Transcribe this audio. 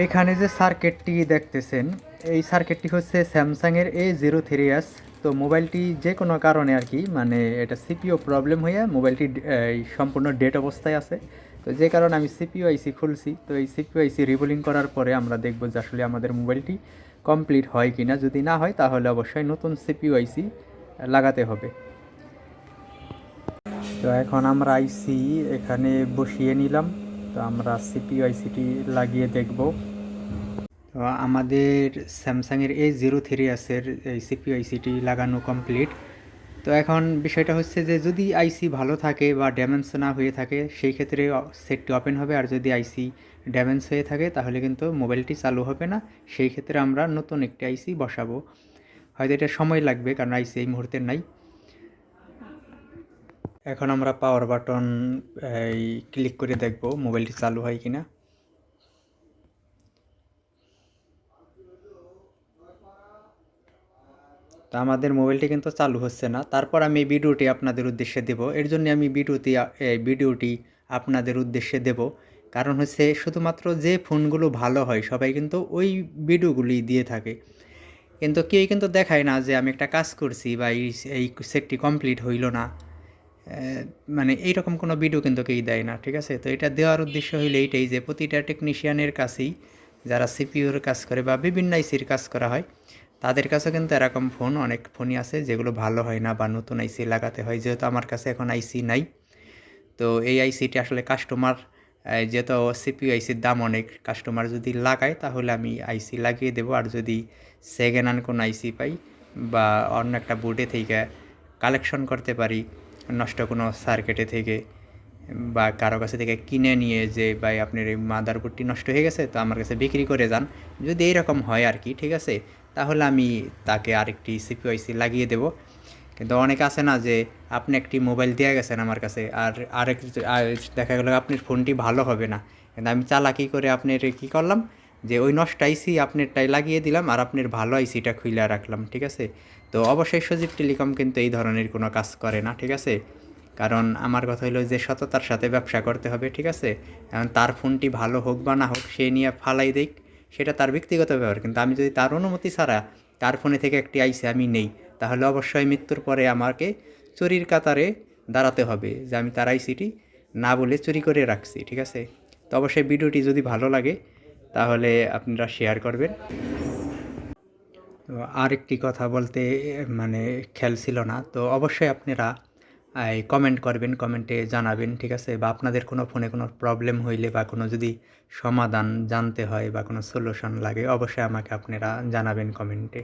এখানে যে সার্কিটটি দেখতেছেন, এই সার্কিটটি হচ্ছে স্যামসাংয়ের এ জিরো থ্রি এস তো মোবাইলটি যে কোনো কারণে আর কি মানে এটা সিপিও প্রবলেম হয়ে মোবাইলটি সম্পূর্ণ ডেট অবস্থায় আছে। তো যে কারণে আমি সিপিও আইসি খুলছি। তো এই সিপিও আইসি রিবোলিং করার পরে আমরা দেখব যে আসলে আমাদের মোবাইলটি কমপ্লিট হয় কি না যদি না হয়, তাহলে অবশ্যই নতুন সিপিও আইসি লাগাতে হবে। তো এখন আমরা আইসি এখানে বসিয়ে নিলাম। তো আমরা সিপিইউ আইসিটি লাগিয়ে দেখব। তো আমাদের স্যামসাংয়ের এ জিরো থ্রি এসের এই সিপিইউ আইসিটি লাগানো কমপ্লিট তো এখন বিষয়টা হচ্ছে যে যদি আইসি ভালো থাকে বা ড্যামেজ না হয়ে থাকে, সেই ক্ষেত্রে সেটটি ওপেন হবে। আর যদি আইসি ড্যামেজ হয়ে থাকে, তাহলে কিন্তু মোবাইলটি চালু হবে না। সেই ক্ষেত্রে আমরা নতুন একটি আইসি বসাবো। হয়তো এটা সময় লাগবে, কারণ আইসি এই মুহূর্তে নাই। এখন আমরা পাওয়ার বাটন এই ক্লিক করে দেখব মোবাইলটি চালু হয় কিনা। তো আমাদের মোবাইলটি কিন্তু চালু হচ্ছে না। তারপর আমি ভিডিওটি আপনাদের উদ্দেশ্যে দেব। এর জন্য আমি ভিডিওটি ভিডিওটি আপনাদের উদ্দেশ্যে দেব। কারণ হচ্ছে শুধুমাত্র যে ফোনগুলো ভালো হয়, সবাই কিন্তু ওই ভিডিওগুলি দিয়ে থাকে। কিন্তু কেউ কিন্তু দেখায় না যে আমি একটা কাজ করছি বা এই সেটটি কমপ্লিট হইল না। মানে এইরকম কোনো ভিডিও কিন্তু কেউ দেয় না, ঠিক আছে? তো এটা দেওয়ার উদ্দেশ্য হইলে এইটাই যে প্রতিটা টেকনিশিয়ানের কাছেই যারা সিপিউর কাজ করে বা বিভিন্ন আইসির কাজ করা হয়, তাদের কাছে কিন্তু এরকম ফোন অনেক ফোনই আছে যেগুলো ভালো হয় না বা নতুন আইসি লাগাতে হয়, যেহেতু আমার কাছে এখন আইসি নাই। তো এই আইসিটি আসলে কাস্টমার যেহেতু সিপিউ আইসির দাম অনেক কাস্টমার যদি লাগায় তাহলে আমি আইসি লাগিয়ে দেবো, আর যদি সেকেন্ড হ্যান্ড কোনো আইসি পাই বা অন্য একটা বোর্ডে থেকে কালেকশন করতে পারি নষ্ট কোনো সার্কিটে থেকে বা কারও কাছে থেকে কিনে নিয়ে যে, ভাই, আপনার এই মাদার মাদারবোর্ডটি নষ্ট হয়ে গেছে, তো আমার কাছে বিক্রি করে যান। যদি এইরকম হয় আর কি, ঠিক আছে? তাহলে আমি তাকে আরেকটি সিপিআইসি লাগিয়ে দেব। কিন্তু অনেক আছে না যে, আপনি একটি মোবাইল দিয়ে গেছেন আমার কাছে, আর আরেক আর দেখা গেলো আপনার ফোনটি ভালো হবে না। কিন্তু আমি চালাকি করে আপনার কী করলাম? যে ওই নষ্ট আইসি আপনারটাই লাগিয়ে দিলাম আর আপনার ভালো আইসিটা খুইলা রাখলাম, ঠিক আছে? তো অবশ্যই সজীব টেলিকম কিন্তু এই ধরনের কোনো কাজ করে না, ঠিক আছে? কারণ আমার কথা হলো যে সততার সাথে ব্যবসা করতে হবে, ঠিক আছে? এখন তার ফোনটি ভালো হোক বা না হোক, সে নিয়ে ফালাই দিক, সেটা তার ব্যক্তিগত ব্যাপার। কিন্তু আমি যদি তার অনুমতি ছাড়া তার ফোনে থেকে একটি আইসি আমি নেই, তাহলে অবশ্যই মৃত্যুর পরে আমাকে চুরির কাতারে দাঁড়াতে হবে যে আমি তার আইসিটি না বলে চুরি করে রাখছি, ঠিক আছে? তো অবশ্যই ভিডিওটি যদি ভালো লাগে তাহলে আপনারা শেয়ার করবেন। আরেকটি কথা বলতে মানে খেয়াল ছিল না, তো অবশ্যই আপনারা কমেন্ট করবেন কমেন্টে জানাবেন, ঠিক আছে? বা আপনাদের কোনো ফোনে কোনো প্রবলেম হইলে বা কোনো যদি সমাধান জানতে হয় বা কোনো সলিউশন লাগে, অবশ্যই আমাকে আপনারা জানাবেন কমেন্টে